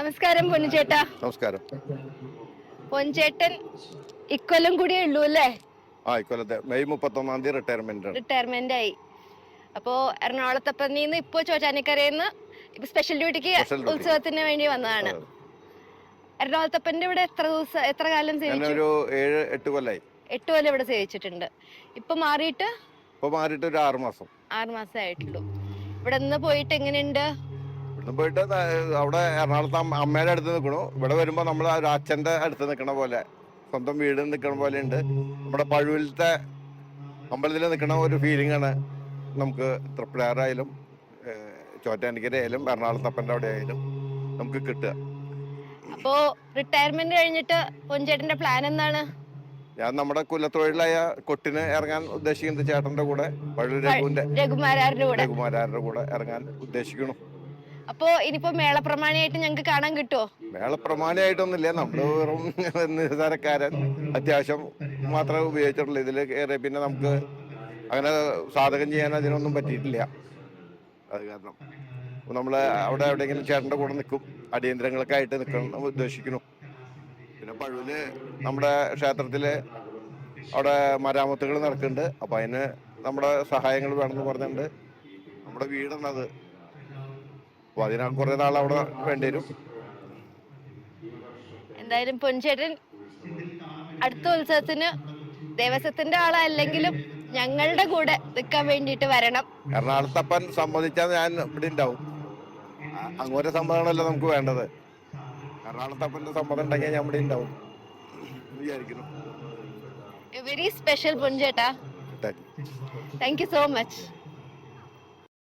നമസ്കാരം പൊന്നുചേട്ടാ. നമസ്കാരം. പൊൻചേട്ടൻ ഇക്കൊല്ലം കൂടിയേ ഉള്ളൂ അല്ലേ? ആ ഇക്കൊല്ലത്തെ മെയ് മുപ്പത്തൊന്നാം തീയതി റിട്ടയർമെന്റ് റിട്ടയർമെന്റ് ആയി. അപ്പോ എറണാകുളത്തപ്പന്നിന്ന് ഇപ്പോ ചോറ്റാനിക്കരയിന്ന് ഇപ്പൊ സ്പെഷ്യൽ ഡ്യൂട്ടിക്ക് ഉത്സവത്തിന് വേണ്ടി വന്നതാണ്. എറണാകുളത്തപ്പന്റെ ഇവിടെ എത്ര ദിവസം എത്ര കാലം സേവിച്ചു? ഞാനൊരു ഏഴ് എട്ട് കൊല്ലായി. എട്ട് കൊല്ലം ഇവിടെ സേവിച്ചിട്ടുണ്ട്. ഇപ്പൊ മാറിയിട്ട്? ഇപ്പൊ മാറിയിട്ട് ഒരു ആറ് മാസം. ആറ് മാസം ആയിട്ടുള്ളൂ. ഇവിടെ നിന്ന് പോയിട്ട് എങ്ങനെയുണ്ട്? പോയിട്ട് അവിടെ എറണാകുളത്ത് അമ്മ- അമ്മയുടെ അടുത്ത് നിൽക്കണു ഇവിടെ വരുമ്പോൾ നമ്മൾ ഒരു അച്ഛന്റെ അടുത്ത് നിൽക്കണ പോലെ സ്വന്തം വീട് നിൽക്കണ പോലെ ഉണ്ട് നമ്മുടെ പഴുവിലത്തെ അമ്പലത്തിൽ നിൽക്കണ ഒരു ഫീലിംഗ് ആണ് നമുക്ക് തൃപ്ലാറായാലും ചോറ്റാനിക്കര ആയാലും എറണാകുളത്തപ്പന്റെ അവിടെ ആയാലും നമുക്ക് കിട്ടുക. അപ്പോ റിട്ടയർമെന്റ് കഴിഞ്ഞിട്ട് പൊഞ്ചേട്ടന്റെ പ്ലാൻ എന്താണ്? ഞാൻ നമ്മുടെ കുലത്തൊഴിലായ കൊട്ടിന് ഇറങ്ങാൻ ഉദ്ദേശിക്കുന്നത് ചേട്ടന്റെ കൂടെ പഴു രഘുവിന്റെ രഘുമാരാരുടെ കൂടെ. രഘുമാരാരുടെ കൂടെ ഇറങ്ങാൻ ഉദ്ദേശിക്കണം അപ്പോ ഇനിയിപ്പോ മേളപ്രമാണിയായിട്ട് ഞങ്ങൾക്ക് കാണാൻ കിട്ടുമോ മേളപ്രമാണിയായിട്ടൊന്നുമില്ല. നമ്മൾ വെറും നിസ്സാരക്കാരൻ അത്യാവശ്യം മാത്രമേ ഉപയോഗിച്ചിട്ടുള്ളൂ. ഇതിൽ കയറി പിന്നെ നമുക്ക് അങ്ങനെ സാധകം ചെയ്യാൻ അതിനൊന്നും പറ്റിയിട്ടില്ല. അത് കാരണം. നമ്മൾ അവിടെ എവിടെയെങ്കിലും ചേട്ടന്റെ കൂടെ നിൽക്കും. അടിയന്തരങ്ങൾക്കായിട്ട് നിൽക്കണം എന്ന് ഉദ്ദേശിക്കുന്നു. പിന്നെ പഴുവിൽ നമ്മുടെ ക്ഷേത്രത്തിൽ അവിടെ മരാമത്തുകൾ നടക്കുന്നുണ്ട്. അപ്പം അതിന് നമ്മുടെ സഹായങ്ങൾ വേണമെന്ന് പറഞ്ഞിട്ടുണ്ട്. നമ്മുടെ വീടാണത്. അപ്പോൾ അതിനാ കുറേ നാൾ അവിടെ വേണ്ടി വരും. എന്തായാലും പൊൻചേട്ടൻ അടുത്ത ഉത്സവത്തിന് ദേവസ്വത്തിന്റെ ആളല്ലെങ്കിലും ഞങ്ങളുടെ കൂടെ നിൽക്കാൻ വേണ്ടിയിട്ട് വരണം. എറണാകുളത്തപ്പൻ സമ്മതിച്ചാൽ ഞാൻ ഇവിടെ ഉണ്ടാവും. അങ്ങോട്ട് സമ്മതമാണല്ലോ നമുക്ക് വേണ്ടത്. എറണാകുളത്തപ്പന്റെ സമ്മതം ഉണ്ടെങ്കിൽ ഞാൻ ഇവിടെ ഉണ്ടാവും. വിചാരിക്കുന്നു. Very special പൊൻചേട്ടാ. Thank you so much